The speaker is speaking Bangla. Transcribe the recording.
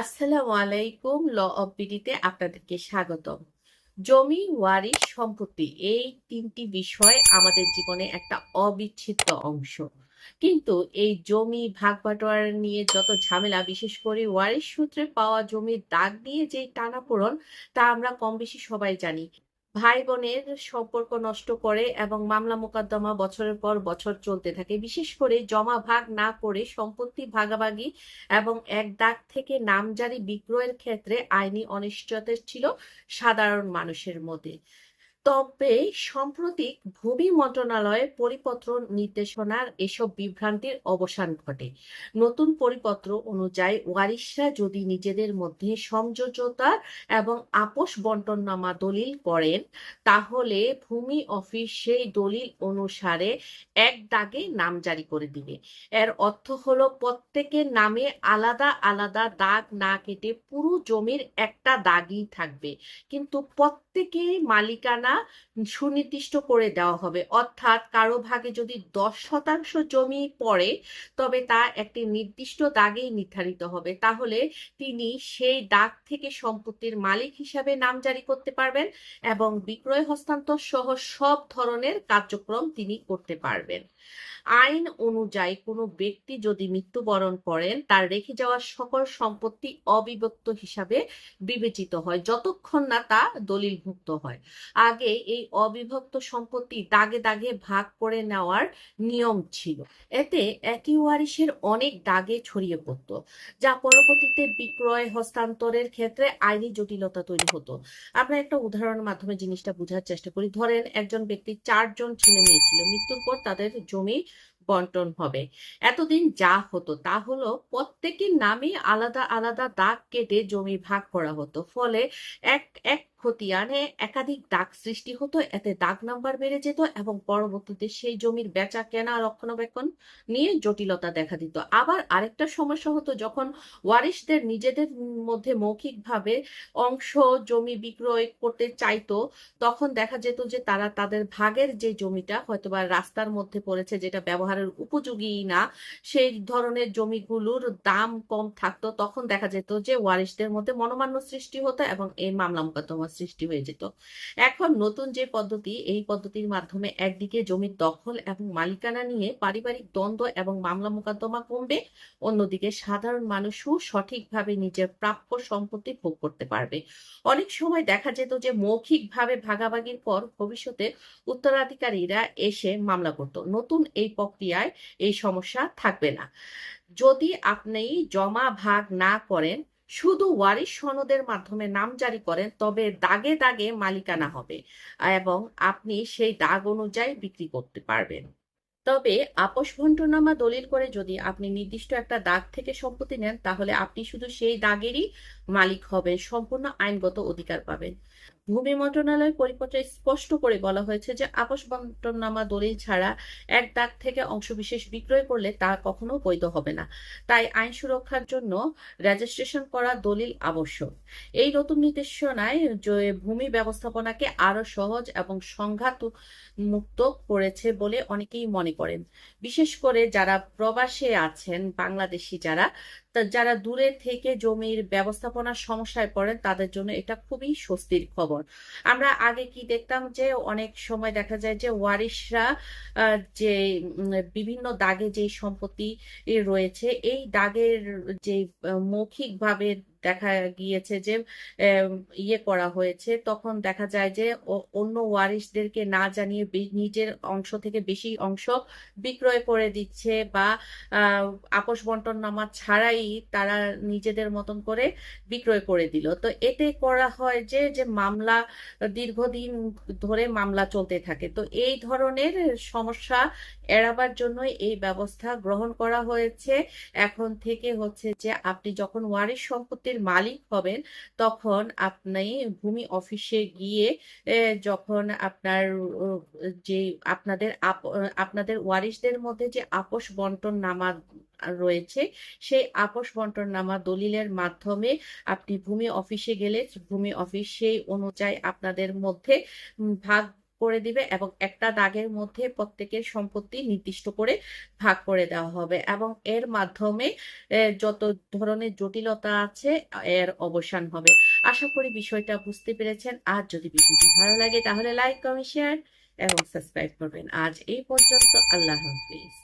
আসসালামু আলাইকুম, ল অব বিডিতে আপনাদেরকে স্বাগতম। জমি ওয়ারিশ সম্পত্তি, এই তিনটি বিষয় আমাদের জীবনে একটা অবিচ্ছেদ্য অংশ। কিন্তু এই জমি ভাগ বাটোয়ারা নিয়ে যত ঝামেলা, বিশেষ করে ওয়ারিশ সূত্রে পাওয়া জমির দাগ নিয়ে যে টানাপোড়ন, তা আমরা কম বেশি সবাই জানি। ভাই বোনের সম্পর্ক নষ্ট করে এবং মামলা মোকদ্দমা বছরের পর বছর চলতে থাকে। বিশেষ করে জমা ভাগ না করে সম্পত্তি ভাগাভাগি এবং এক দাগ থেকে নামজারি বিক্রয়ের ক্ষেত্রে আইনি অনিশ্চয়তা ছিল সাধারণ মানুষের মধ্যে। তবে সম্প্রতি ভূমি মন্ত্রণালয়ের পরিপত্র নির্দেশনার এসব বিভ্রান্তির অবসান ঘটে। নতুন পরিপত্র অনুযায়ী ওয়ারিশরা যদি নিজেদের মধ্যে সমঝোতা এবং আপোষ বন্টননামা দলিল করেন, তাহলে ভূমি অফিস সেই দলিল অনুসারে এক দাগে নাম জারি করে দিবে। এর অর্থ হলো প্রত্যেকের নামে আলাদা আলাদা দাগ না কেটে পুরো জমির একটা দাগই থাকবে। কিন্তু প্রত্যেকের মালিকানা সুনির্দিষ্ট করে দেওয়া হবে। অর্থাৎ কারও ভাগে যদি দশ শতাংশ জমি পড়ে, তবে তা একটি নির্দিষ্ট দাগেই নির্ধারিত হবে। তাহলে তিনি সেই দাগ থেকে সম্পত্তির মালিক হিসাবে নাম জারি করতে পারবেন এবং বিক্রয় হস্তান্তর সহ সব ধরনের কার্যক্রম তিনি করতে পারবেন। আইন অনুযায়ী কোনো ব্যক্তি যদি মৃত্যুবরণ করেন, তার রেখে যাওয়া সকল সম্পত্তি অবিভক্ত হিসাবে বিবেচিত হয়, যতক্ষণ না তা দলিলভুক্ত হয়। আগে এই অবিভক্ত সম্পত্তি দাগে দাগে ভাগ করে নেওয়ার নিয়ম ছিল। এতে একই ওয়ারিশের অনেক দাগে ছড়িয়ে পড়ত, যা পরবর্তীতে বিক্রয় হস্তান্তরের ক্ষেত্রে আইনি জটিলতা তৈরি হতো। আমরা একটা উদাহরণের মাধ্যমে জিনিসটা বোঝার চেষ্টা করি। ধরেন, একজন ব্যক্তি চারজন ছেলে মেয়ে ছিল, মৃত্যুর পর তাদের জমি বন্টন হবে। এতদিন যা হতো তা হলো প্রত্যেকের নামে আলাদা আলাদা দাগ কেটে জমি ভাগ করা হতো। ফলে এক এক খতিয়ানে একাধিক দাগ সৃষ্টি হতো, এতে দাগ নাম্বার বেড়ে যেত এবং পরবর্তীতে সেই জমির বেচা কেনা, রক্ষণাবেক্ষণ নিয়ে জটিলতা দেখা দিত। আবার আরেকটা সমস্যা হতো যখন ওয়ারিশদের নিজেদের মধ্যে মৌখিকভাবে অংশ জমি বিক্রয় করতে চাইতো, তখন দেখা যেত যে তারা তাদের ভাগের যে জমিটা হয়তোবা রাস্তার মধ্যে পড়েছে যেটা ব্যবহারের উপযোগী না, সেই ধরনের জমিগুলোর দাম কম থাকতো, তখন দেখা যেত যে ওয়ারিশদের মধ্যে মনোমান্য সৃষ্টি হতো এবং এই মামলা মোকদ্দমা সৃষ্টি হয়ে যেত এখন নতুন যে পদ্ধতি, এই পদ্ধতির মাধ্যমে একদিকে জমির দখল এবং মালিকানা নিয়ে পারিবারিক দ্বন্দ্ব এবং মামলা মোকদ্দমা কমবে, অন্যদিকে সাধারণ মানুষও সঠিকভাবে নিজের প্রাপ্য সম্পত্তি ভোগ করতে পারবে। অনেক সময় দেখা যেত যে মৌখিকভাবে ভাগাভাগির পর ভবিষ্যতে উত্তরাধিকারীরা এসে মামলা করত। নতুন এই প্রক্রিয়ায় এই সমস্যা থাকবে না। যদি আপনি জমা ভাগ না করেন শুধু ওয়ারিশ সনদের মাধ্যমে নাম জারি করেন, তবে দাগে দাগে মালিকানা হবে এবং আপনি সেই দাগ অনুযায়ী বিক্রি করতে পারবেন। তবে আপোষ বন্টনামা দলিল করে যদি আপনি নির্দিষ্ট একটা দাগ থেকে সম্পত্তি নেন, তাহলে আপনি শুধু সেই দাগেরই মালিক হবেন, সম্পূর্ণ আইনগত অধিকার পাবেন। ভূমি মন্ত্রণালয়ের পরিপত্রে স্পষ্ট করে বলা হয়েছে যে আপোষ বন্টননামা দলিল ছাড়া এক দাগ থেকে অংশবিশেষ বিক্রয় করলে তা কখনো বৈধ হবে না। তাই আইন সুরক্ষার জন্য রেজিস্ট্রেশন করা দলিল আবশ্যক। এই নতুন নির্দেশনায় যে ভূমি ব্যবস্থাপনাকে আরও সহজ এবং সংঘাত মুক্ত করেছে বলে অনেকেই মনে করেন। বিশেষ করে যারা প্রবাসে আছেন, বাংলাদেশি যারা যারা দূরে থেকে জমির ব্যবস্থাপনার সমস্যায় পড়েন, তাদের জন্য এটা খুবই স্বস্তির খবর। আমরা আগে কি দেখতাম যে অনেক সময় দেখা যায় যে ওয়ারিশরা যে বিভিন্ন দাগে যে সম্পত্তি রয়েছে, এই দাগের যে মৌখিকভাবে দেখা গিয়েছে যে ইয়ে করা হয়েছে। তখন দেখা যায় যে অন্য ওয়ারিশদেরকে না জানিয়ে নিজের অংশ থেকে বেশি অংশ বিক্রয় করে দিচ্ছে বা আপোষ বন্টন নামা ছাড়াই তারা নিজেদের মতন করে বিক্রয় করে দিল। তো এতে করা হয় যে যে মামলা দীর্ঘদিন ধরে মামলা চলতে থাকে। তো এই ধরনের সমস্যা এড়াবার জন্য এই ব্যবস্থা গ্রহণ করা হয়েছে। এখন থেকে হচ্ছে যে, আপনি যখন ওয়ারিস ওয়ারিশ সম্পত্তির মালিক হবেন, তখন আপনি ভূমি অফিসে গিয়ে যখন আপনার যে আপনাদের আপনাদের ওয়ারিশদের মধ্যে যে আপোষ বন্টন নামা রয়েছে, সেই আপোষ বন্টন নামা দলিলের মাধ্যমে আপনি ভূমি অফিসে গেলে, ভূমি অফিস সেই অনুযায়ী আপনাদের মধ্যে ভাগ করে দিবে এবং একটা দাগের মধ্যে প্রত্যেকের সম্পত্তি নির্দিষ্ট করে ভাগ করে দেওয়া হবে এবং এর মাধ্যমে যত ধরনের জটিলতা আছে, এর অবসান হবে। আশা করি বিষয়টা বুঝতে পেরেছেন। আর যদি ভিডিওটি ভালো লাগে তাহলে লাইক, কমেন্ট, শেয়ার এবং সাবস্ক্রাইব করবেন। আজ এই পর্যন্ত আল্লাহ হাফিজ।